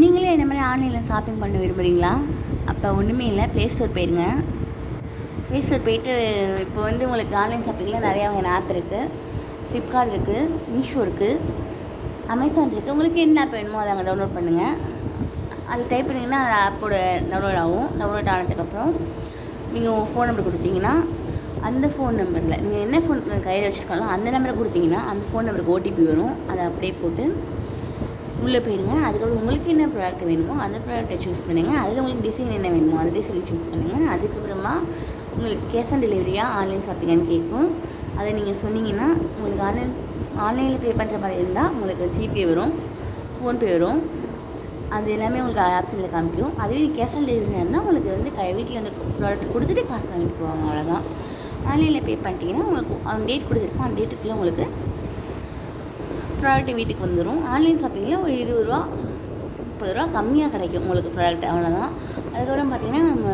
நீங்களே என்ன மாதிரி ஆன்லைனில் ஷாப்பிங் பண்ண விரும்புகிறீங்களா அப்போ ஒன்றுமே இல்லை. ப்ளே ஸ்டோர் போயிடுங்க ப்ளே ஸ்டோர் போயிட்டு இப்போ வந்து உங்களுக்கு ஆன்லைன் ஷாப்பிங்கில் நிறையா வகையான ஆப் இருக்குது ஃப்ளிப்கார்ட் இருக்குது மீஷோ இருக்குது அமேசான் இருக்குது உங்களுக்கு என்ன ஆப் வேணுமோ அதை அங்கே டவுன்லோட் பண்ணுங்கள் அதில் டைப் பண்ணிங்கன்னா அந்த ஆப்போட டவுன்லோட் ஆகும். டவுன்லோட் ஆனதுக்கப்புறம் நீங்கள் உங்கள் ஃபோன் நம்பர் கொடுத்தீங்கன்னா அந்த ஃபோன் நம்பரில் நீங்கள் என்ன ஃபோன் கையில் வச்சுருக்காங்களோ அந்த நம்பரை கொடுத்தீங்கன்னா அந்த ஃபோன் நம்பருக்கு ஓடிபி வரும். அதை அப்படியே போட்டு உள்ளே போயிடுங்க. அதுக்கப்புறம் உங்களுக்கு என்ன ப்ராடக்ட் வேணுமோ அந்த ப்ராடக்ட்டை சூஸ் பண்ணுங்கள் அதில் உங்களுக்கு டிசைன் என்ன வேணுமோ அந்த டிசைன் சூஸ் பண்ணுங்கள் அதுக்கப்புறமா உங்களுக்கு கேஷ் ஆன் டெலிவரியாக ஆன்லைன் சாப்பிட்டீங்கன்னு கேட்கும். அதை நீங்கள் சொன்னீங்கன்னா உங்களுக்கு ஆன்லைன் ஆன்லைனில் பே பண்ணுற மாதிரி இருந்தால் உங்களுக்கு ஜிபே வரும் ஃபோன்பே வரும். அது எல்லாமே உங்களுக்கு ஆப்ஷனில் காமிக்கும். அதுவே கேஷ் ஆன் டெலிவரியாக இருந்தால் உங்களுக்கு வந்து கை வீட்டில் வந்து ப்ராடக்ட் கொடுத்துட்டு காசு வாங்கிட்டு போவாங்க. அவ்வளோதான் ஆன்லைனில் பே பண்ணிட்டீங்கன்னா உங்களுக்கு அந்த டேட் கொடுத்துருக்கோம் அந்த டேட்டுக்குள்ளே உங்களுக்கு ப்ராடக்ட் வீட்டுக்கு வந்துடும் ஆன்லைன் ஷாப்பிங்கில் ஒரு இருபது ரூபா முப்பது ரூபா கம்மியாக கிடைக்கும் உங்களுக்கு ப்ராடக்ட் அவ்வளோதான் அதுக்கப்புறம் பார்த்தீங்கன்னா நம்ம